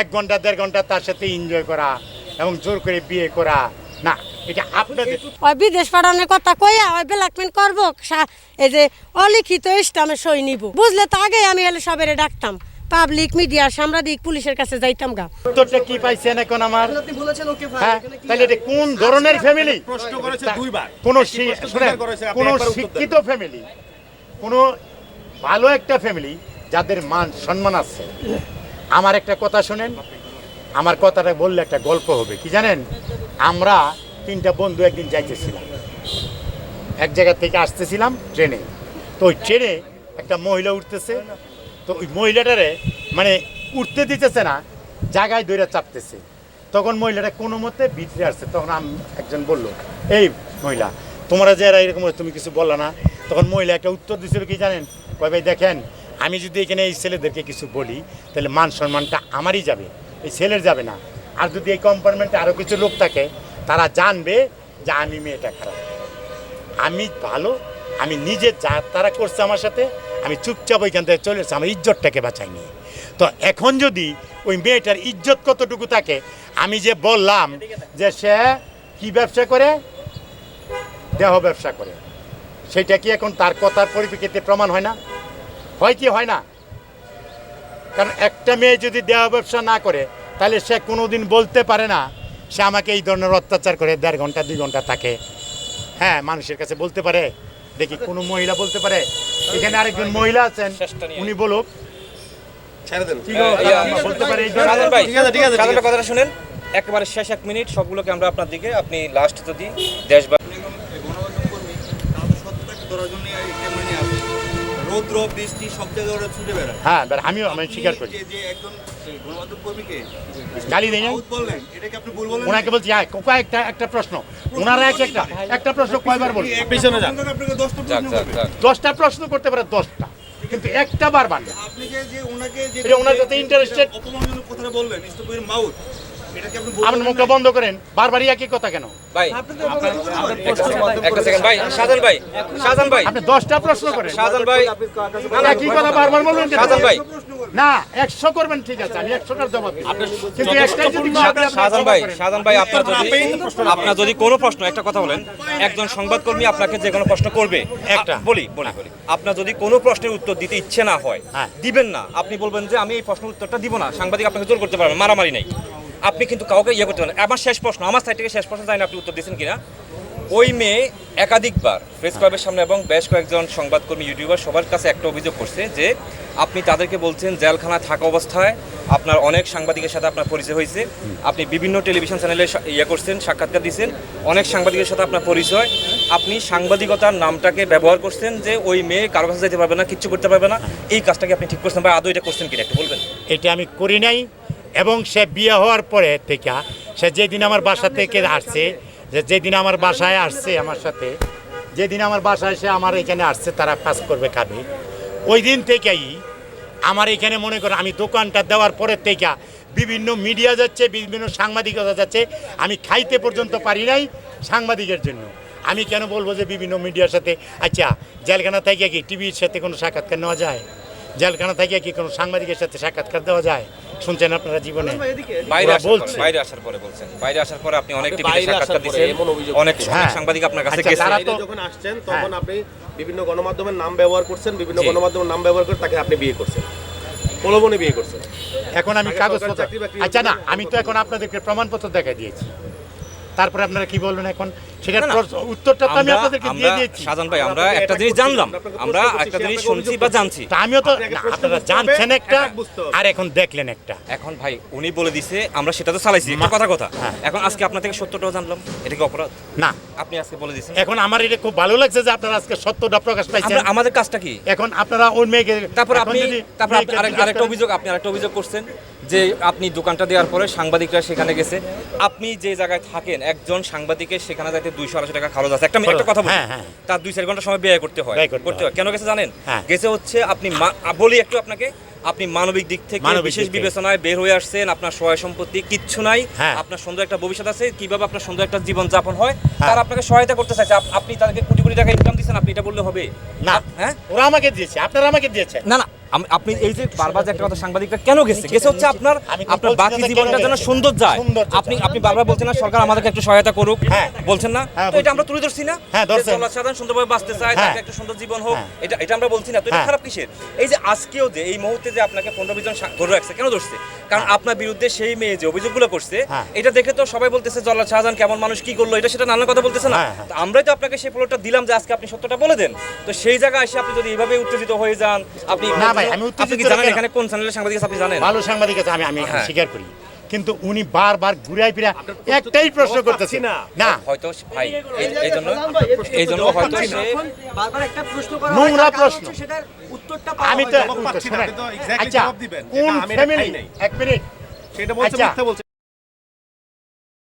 এক ঘণ্টা দেড় ঘণ্টা তার সাথে এনজয় করা এবং জোর করে বিয়ে করা। না এটা আপনাদের ওই বিদেশ পাঠানোর কথা কইয়া ওই ব্ল্যাকমেন্ট করব এই যে অলিখিত সই নিব। বুঝলে তো আগে আমি এলে সবের ডাকতাম। পাবলিক মিডিয়া সাংবাদিক পুলিশের কাছে যাইতাম গা। উত্তরটা কি পাইছেন এখন আমার? আপনি বলেছেন ওকে ভাই হ্যাঁ তাহলে এটা কোন ধরনের ফ্যামিলি প্রশ্ন করেছে দুইবার। কোন কোন। শিক্ষিত ফ্যামিলি কোন ভালো একটা ফ্যামিলি যাদের মান সম্মান আছে আমার একটা কথা শোনেন, আমার কথাটা বললে একটা গল্প হবে, কি জানেন? আমরা তিনটা বন্ধু একদিন যাইতেছিলাম। এক জায়গা থেকে আসতেছিলাম ট্রেনে। তো ওই ট্রেনে একটা মহিলা উঠতেছে, তো ওই মহিলাটারে মানে উঠতে দিতেছে না, জায়গায় দৈরা চাপতেছে। তখন মহিলাটা কোনো মতে ভিতরে আসছে, তখন আমি একজন বলল, এই মহিলা, তোমরা যে এরা এরকম তুমি কিছু বলল না। তখন মহিলা একটা উত্তর দিছিল, কি জানেন? কয়, ভাই, দেখেন আমি যদি এখানে এই ছেলেদেরকে কিছু বলি, তাহলে মান সম্মানটা আমারই যাবে, এই ছেলের যাবে না। আর যদি এই কম্পার্টমেন্টে আরও কিছু লোক থাকে, তারা জানবে যে আমি মেয়েটা খারাপ। আমি ভালো, আমি নিজে যা তারা করছে আমার সাথে, আমি চুপচাপ ওইখান থেকে চলে আমার ইজ্জতটাকে বাঁচাই নিয়ে তো এখন যদি ওই মেয়েটার ইজ্জত কতটুকু থাকে, আমি যে বললাম যে সে কি ব্যবসা করে? দেহ ব্যবসা করে। সেটা কি এখন তার কথার পরিপ্রেক্ষিতে প্রমাণ হয় না? হয় কি হয় না? কারণ একটা মেয়ে যদি দেওয়া ব্যবসা না করে তাহলে সে কোনোদিন বলতে পারে না সে আমাকে এই ধরনের অত্যাচার করে দেড় ঘণ্টা দুই ঘণ্টা থাকে। হ্যাঁ মানুষের কাছে বলতে পারে। দেখি কোনো মহিলা বলতে পারে। এখানে আরেকজন মহিলা আছেন উনি বলুক। দেন। কথাটা শুনেন। একেবারে শেষ এক মিনিট সবগুলোকে আমরা আপনার দিকে আপনি লাস্ট যদি দেশবাসী রৌদ্র বৃষ্টি সব জায়গায় ওরা ছুটে বেড়ায়। হ্যাঁ এবার আমিও আমি স্বীকার করি যে- একজন গণমাধ্যম কর্মীকে গালি দেয় না? বললেন এটাকে আপনি ভুল বললেন? ওনাকে বলছি হ্যাঁ একটা প্রশ্ন। ওনারা এক একটা একটা প্রশ্ন কয়বার বলছে পিছনে যান। আপনাকে দশটা যাক প্রশ্ন যাক করবেন। প্রশ্ন করতে পারে দশটা কিন্তু একটা বারবার আপনি যে যে ওনাকে যে ওনার কাছে interested। অপমানজনক কথাটা বললেন ইস্তফির মাউথ এটাকে আপনি আপনার মুখটা বন্ধ করেন। বারবারই একই কথা কেন? ভাই একটা সেকেন্ড ভাই শাহজান ভাই শাহজান ভাই। আপনি দশটা প্রশ্ন করেন। শাহজান ভাই। একই কথা বারবার বলবেন? শাহজান ভাই। না একশো করবেন ঠিক আছে আমি একশোটার জবাব কিন্তু একটাই যদি শাহজান ভাই। শাহজান ভাই আপনার যদি আপনার যদি কোনো প্রশ্ন একটা কথা বলেন একজন সংবাদকর্মী আপনাকে যে কোনো প্রশ্ন করবে। একটা। বলি বলি বলি। আপনার যদি কোনো প্রশ্নের উত্তর দিতে ইচ্ছে না হয় হ্যাঁ। দিবেন না। আপনি বলবেন যে আমি এই প্রশ্নের উত্তরটা দিব না। সাংবাদিক আপনাকে জোর করতে পারবেন মারামারি নাই। আপনি কিন্তু কাউকে ইয়ে করতে পারেন আমার শেষ প্রশ্ন, আমার সাইড থেকে শেষ প্রশ্ন জানি আপনি উত্তর দিয়েছেন কিনা। ওই মেয়ে একাধিকবার প্রেস ক্লাবের সামনে এবং বেশ কয়েকজন সংবাদকর্মী ইউটিউবার সবার কাছে একটা অভিযোগ করছে যে, আপনি তাদেরকে বলছেন জেলখানা থাকা অবস্থায় আপনার অনেক সাংবাদিকের সাথে আপনার পরিচয় হয়েছে। আপনি বিভিন্ন টেলিভিশন চ্যানেলে ইয়ে করছেন, সাক্ষাৎকার দিয়েছেন। অনেক সাংবাদিকের সাথে আপনার পরিচয়। আপনি সাংবাদিকতার নামটাকে ব্যবহার করছেন যে, ওই মেয়ে কারও কাছে যেতে পারবে না, কিচ্ছু করতে পারবে না। এই কাজটাকে আপনি ঠিক করছেন বা আদৌ এটা করছেন কিনা একটু বলবেন। এটা আমি করি নাই। এবং সে বিয়ে হওয়ার পরে থেকে, সে যেদিন আমার বাসা থেকে আসছে, যে যেদিন আমার বাসায় আসছে আমার সাথে, যেদিন আমার বাসায় সে আমার এখানে আসছে, তারা কাজ করবে খাবে ওই দিন থেকেই আমার এখানে মনে করো আমি দোকানটা দেওয়ার পরের থেকে বিভিন্ন মিডিয়া যাচ্ছে, বিভিন্ন সাংবাদিকতা যাচ্ছে, আমি খাইতে পর্যন্ত পারি নাই সাংবাদিকের জন্য। আমি কেন বলব যে বিভিন্ন মিডিয়ার সাথে আচ্ছা জেলখানা থেকে কি টিভির সাথে কোনো সাক্ষাৎকার নেওয়া যায়? জেলখানা থেকে কি কোনো সাংবাদিকের সাথে সাক্ষাৎকার দেওয়া যায়? শুনছেন আপনারা জীবনে? বাইরে ওরা আসার বলছে। পরে বাইরে আসার পরে বলছেন। বাইরে আসার পরে আপনি অনেক টিভিতে সাক্ষাৎকার দিয়েছেন অনেক হ্যাঁ। সাংবাদিক আপনার কাছে আচ্ছা, গেছে। তারা যখন আসছেন তখন হ্যাঁ। আপনি বিভিন্ন গণমাধ্যমের নাম ব্যবহার করছেন বিভিন্ন গণমাধ্যমের নাম ব্যবহার করে তাকে আপনি বিয়ে করছেন। প্রলোভনে বিয়ে করছেন। এখন আমি কাগজপত্র বাকরি আচ্ছা না, আমি তো এখন আপনাদেরকে প্রমাণপত্র দেখা দিয়েছি। তারপরে আপনারা কি বলবেন এখন? সেটার না, না। প্রশ্ন- উত্তরটা তো আমি আপনাদেরকে দিয়ে দিয়েছি। সাজান ভাই আমরা একটা জিনিস জানলাম। আমরা একটা জিনিস শুনছি বা জানছি। আমিও তো আপনাকে না, প্রশ্ন আপনারা জানছেন একটা attack বুঝতে হবে। আর এখন দেখলেন একটা। এখন ভাই উনি বলে দিছে আমরা সেটা তো চালাইছি কথা কথা। হ্যাঁ। এখন আজকে আপনার থেকে সত্যটাও জানলাম এটা কি অপরাধ? না। আপনি আজকে বলে দিয়েছেন। এখন আমার এটা খুব ভালো লাগছে যে আপনারা আজকে সত্যটা প্রকাশ পাইছেন। আমাদের কাজটা কি? এখন আপনারা ওই মেয়েকে তারপর আপনি যদি তারপর আরেক- আরেকটা অভিযোগ আপনি আরেকটা অভিযোগ করছেন যে আপনি দোকানটা দেওয়ার পরে সাংবাদিকরা সেখানে গেছে। আপনি যে জায়গায় থাকেন একজন সাংবাদিকের সেখানে যাইতে দুইশো আড়াইশো টাকা খরচ আছে। একটা একটা কথা বলি। হ্যাঁ, হ্যাঁ। তার দুই চার ঘণ্টা সময় ব্যয় করতে হয়। করতে হয়। কেন গেছে জানেন? হ্যাঁ। গেছে হচ্ছে আপনি বলি একটু আপনাকে। আপনি মানবিক দিক থেকে বিশেষ বিবেচনায় বের হয়ে আসছেন। আপনার সহায় সম্পত্তি কিচ্ছু নাই। আপনার সুন্দর একটা ভবিষ্যৎ আছে। কীভাবে আপনার সুন্দর একটা জীবন যাপন হয়। তারা আপনাকে সহায়তা করতে চাইছে। আপনি তাদেরকে কোটি কোটি টাকা ইনকাম দিচ্ছেন আপনি এটা বললে হবে। না। হ্যাঁ? ওরা আমাকে দিয়েছে। আপনারা আমাকে দিয়েছে। না না। আপনি এই যে বারবার যে একটা কথা সাংবাদিকরা কেন গেছে? গেছে হচ্ছে আপনার আপনার বাকি জীবনটা যেন সুন্দর যায়। আপনি আপনি বারবার বলছেন না সরকার আমাদেরকে একটু সহায়তা করুক। হ্যাঁ। বলছেন না? হ্যাঁ, তো এটা আমরা তুলে ধরছি না? হ্যাঁ। জনসাধারণ সুন্দরভাবে বাঁচতে চায়। তাকে একটা সুন্দর জীবন হোক। এটা এটা আমরা বলছি না। তো এটা। খারাপ কিসের? এই যে আজকেও যে এই মুহূর্তে যে আপনাকে পনেরো বিশ জন ধরে রাখছে কেন ধরছে? কারণ আপনার বিরুদ্ধে সেই মেয়ে যে অভিযোগগুলো করছে। এটা দেখে তো সবাই বলতেছে জল্লাদ শাহজাহান কেমন মানুষ কি করল? এটা সেটা নানান কথা বলতেছে না। আমরাই তো আপনাকে সেই ফলোটা দিলাম যে আজকে আপনি সত্যটা বলে দেন। তো সেই জায়গায় এসে আপনি যদি এইভাবে উত্তেজিত হয়ে যান আপনি ভাই, আমি আপনি কি জানেন এখানে কোন চ্যানেলের সাংবাদিক আছে আপনি জানেন? ভালো সাংবাদিক আছে আমি আমি। স্বীকার করি। কিন্তু উনি বারবার ঘুরাই ফিরা একটাই প্রশ্ন করতেছে। না। না। হয়তো ভাই এই- এই জন্য এই জন্য হয়তো বারবার একটা প্রশ্ন করা নোংরা তার কারণ প্রশ্ন। সেটার উত্তরটা আমি তো আচ্ছা কোন ফ্যামিলি এক মিনিট। সেটা বলছে আচ্ছা। মিথ্যা বলছে।